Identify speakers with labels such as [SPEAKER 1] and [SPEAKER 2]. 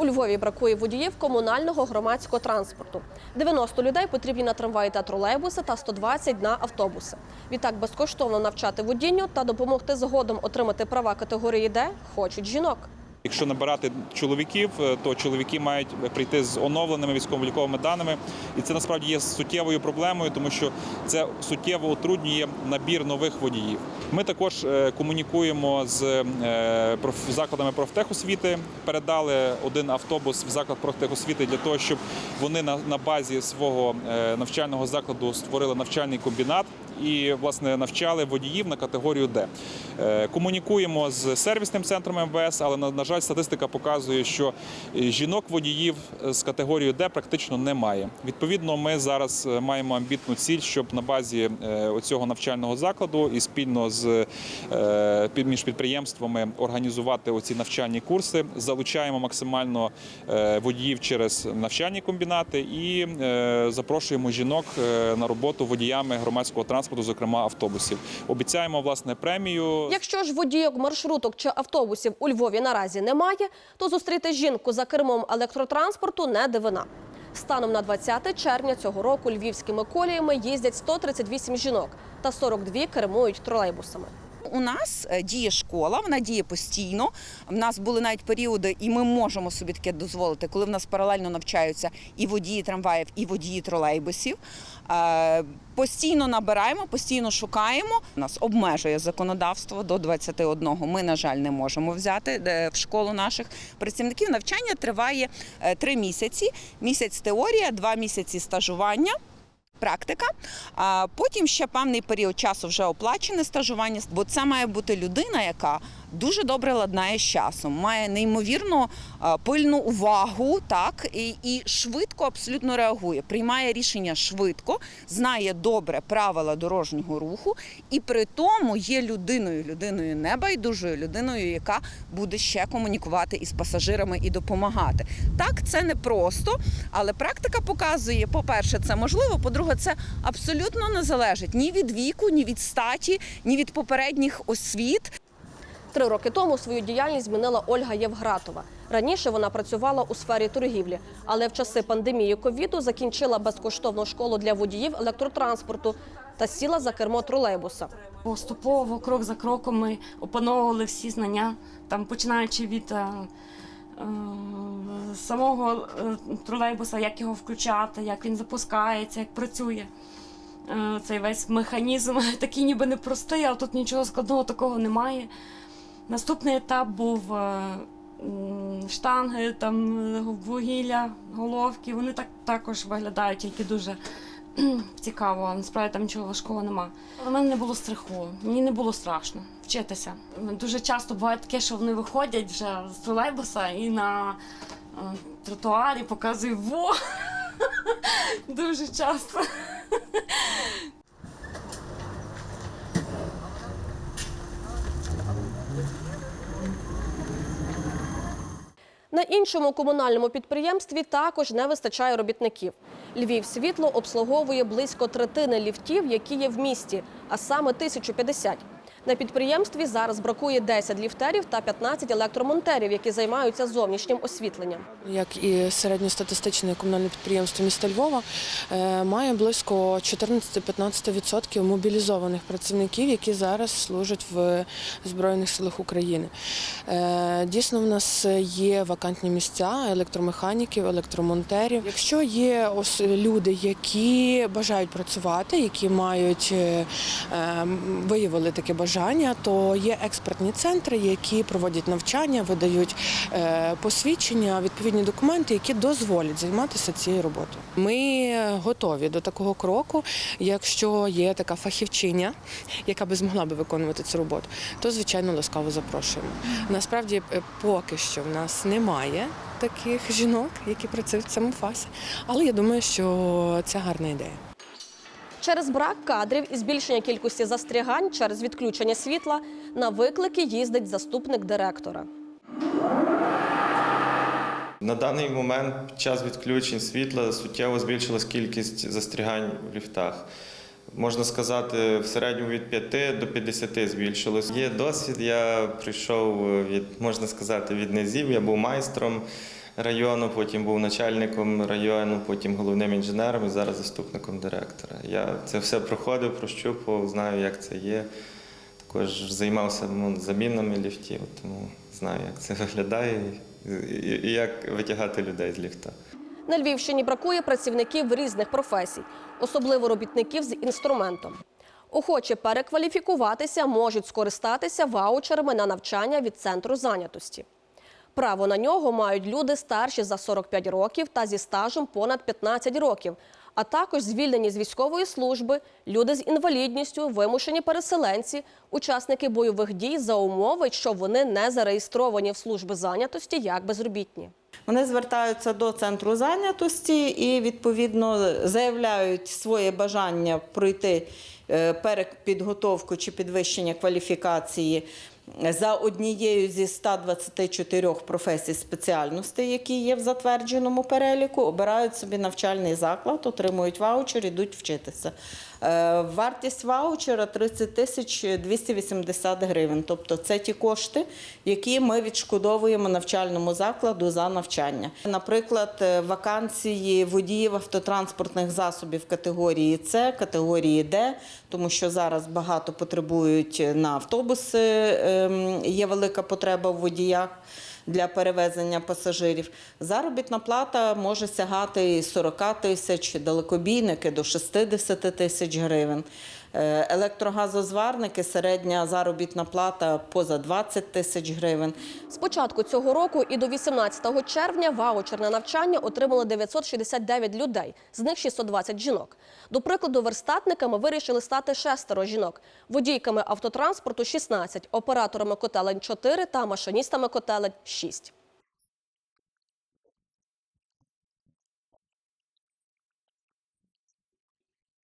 [SPEAKER 1] У Львові бракує водіїв комунального громадського транспорту. 90 людей потрібні на трамваї та тролейбуси та 120 на автобуси. Відтак безкоштовно навчати водінню та допомогти згодом отримати права категорії Д хочуть жінок.
[SPEAKER 2] Якщо набирати чоловіків, е, то чоловіки мають прийти з оновленими військово-обліковими даними, і це насправді є суттєвою проблемою, тому що це суттєво утруднює набір нових водіїв. Ми також е, комунікуємо з е, закладами профтехосвіти. Передали один автобус в заклад профтехосвіти для того, щоб вони на, базі свого навчального закладу створили навчальний комбінат і власне навчали водіїв на категорію Д. Е, Комунікуємо з сервісним центром МВС, але на, жаль, статистика показує, що е, жінок-водіїв е, з категорією Д практично немає. Відповідно, ми зараз маємо амбітну ціль, щоб на базі оцього навчального закладу і спільно з між підприємствами організувати оці навчальні курси. Залучаємо максимально водіїв через навчальні комбінати і запрошуємо жінок на роботу водіями громадського транспорту, зокрема автобусів. Обіцяємо власне премію.
[SPEAKER 1] Якщо ж водійок маршруток чи автобусів у Львові наразі немає, то зустріти жінку за кермом електротранспорту не дивина. Станом на 20 червня цього року львівськими коліями їздять 138 жінок та 42 кермують тролейбусами.
[SPEAKER 3] У нас е, діє школа, вона діє постійно. У нас були навіть періоди, і ми можемо собі таке дозволити, коли в нас паралельно навчаються і водії трамваїв, і водії тролейбусів. Е, Постійно набираємо, постійно шукаємо. Нас обмежує законодавство до 21. Ми, на жаль, не можемо взяти в школу наших працівників. Навчання триває е, три місяці. Місяць теорія, два місяці стажування. Практика, а потім ще певний період часу вже оплачене стажування, бо це має бути людина, яка дуже добре ладнає з часом, має неймовірно пильну увагу, так і, і швидко абсолютно реагує, приймає рішення швидко, знає добре правила дорожнього руху, і при тому є людиною, людиною небайдужою, людиною, яка буде ще комунікувати із пасажирами і допомагати. Так, це не просто, але практика показує, по-перше, це можливо. По-друге, це абсолютно не залежить ні від віку, ні від статі, ні від попередніх освіт.
[SPEAKER 1] Три роки тому свою діяльність змінила Ольга Євгратова. Раніше вона працювала у сфері торгівлі, але в часи пандемії ковіду закінчила безкоштовну школу для водіїв електротранспорту та сіла за кермо тролейбуса.
[SPEAKER 4] Поступово, крок за кроком, ми опановували всі знання, там починаючи від е, е, самого е, тролейбуса, як його включати, як він запускається, як працює. Цей весь механізм такий ніби непростий, але тут нічого складного такого немає. Наступний етап був е, штанги, там вугілля, головки. Вони так також виглядають тільки дуже цікаво, насправді там нічого важкого нема. Але в мене не було страху, мені не було страшно вчитися. Дуже часто буває таке, що вони виходять вже з тролейбуса і на е, тротуарі показують во. Дуже часто.
[SPEAKER 1] На іншому комунальному підприємстві також не вистачає робітників. Львів світло обслуговує близько третини ліфтів, які є в місті, а саме 1050. На підприємстві зараз бракує 10 ліфтерів та 15 електромонтерів, які займаються зовнішнім освітленням.
[SPEAKER 5] як і середньостатистичне комунальне підприємство міста Львова, е, має близько 14-15% мобілізованих працівників, які зараз служать в Збройних силах України. Е, Дійсно, в нас є вакантні місця електромеханіків, електромонтерів. Якщо є люди, які бажають працювати, які мають е, виявили таке бажання, то є експертні центри, які проводять навчання, видають е, посвідчення, відповідні документи, які дозволять займатися цією роботою. Ми готові до такого кроку. Якщо є така фахівчиня, яка би змогла би виконувати цю роботу, то звичайно ласкаво запрошуємо. Насправді, е, поки що в нас немає таких жінок, які працюють в цьому фасі, але я думаю, що це гарна ідея.
[SPEAKER 1] Через брак кадрів і збільшення кількості застрягань через відключення світла на виклики їздить заступник директора.
[SPEAKER 6] На даний момент під час відключень світла суттєво збільшилась кількість застрягань в ліфтах. Можна сказати, в середньому від 5 до 50 збільшилось. Є досвід, я прийшов від, можна сказати, від низів, я був майстром. Району, потім був начальником району, потім головним інженером і зараз заступником директора. Я це все проходив, прощупував, знаю, як це є. Також займався ну, замінами ліфтів, тому знаю, як це виглядає і, як витягати людей з ліфта.
[SPEAKER 1] На Львівщині бракує працівників різних професій, особливо робітників з інструментом. Охочі перекваліфікуватися можуть скористатися ваучерами на навчання від центру зайнятості. Право на нього мають люди старші за 45 років та зі стажем понад 15 років, а також звільнені з військової служби, люди з інвалідністю, вимушені переселенці, учасники бойових дій за умови, що вони не зареєстровані в служби зайнятості як безробітні.
[SPEAKER 7] Вони звертаються до центру зайнятості і відповідно заявляють своє бажання пройти е, перепідготовку чи підвищення кваліфікації за однією зі 124 професій спеціальностей, які є в затвердженому переліку, обирають собі навчальний заклад, отримують ваучер, ідуть вчитися. Е, Вартість ваучера 30 тисяч 280 гривень. Тобто це ті кошти, які ми відшкодовуємо навчальному закладу за навчання. Наприклад, е, вакансії водіїв автотранспортних засобів категорії С, категорії Д, тому що зараз багато потребують на автобуси, ем, є велика потреба в водіях для перевезення пасажирів. Заробітна плата може сягати і 40 тисяч, далекобійники до 60 тисяч гривень. Е, Електрогазозварники середня заробітна плата поза 20 тисяч гривень.
[SPEAKER 1] З початку цього року і до 18 червня ваучерне навчання отримали 969 людей, з них 620 жінок. До прикладу, верстатниками вирішили стати шестеро жінок, водійками автотранспорту 16, операторами котелень 4 та машиністами котелень 6.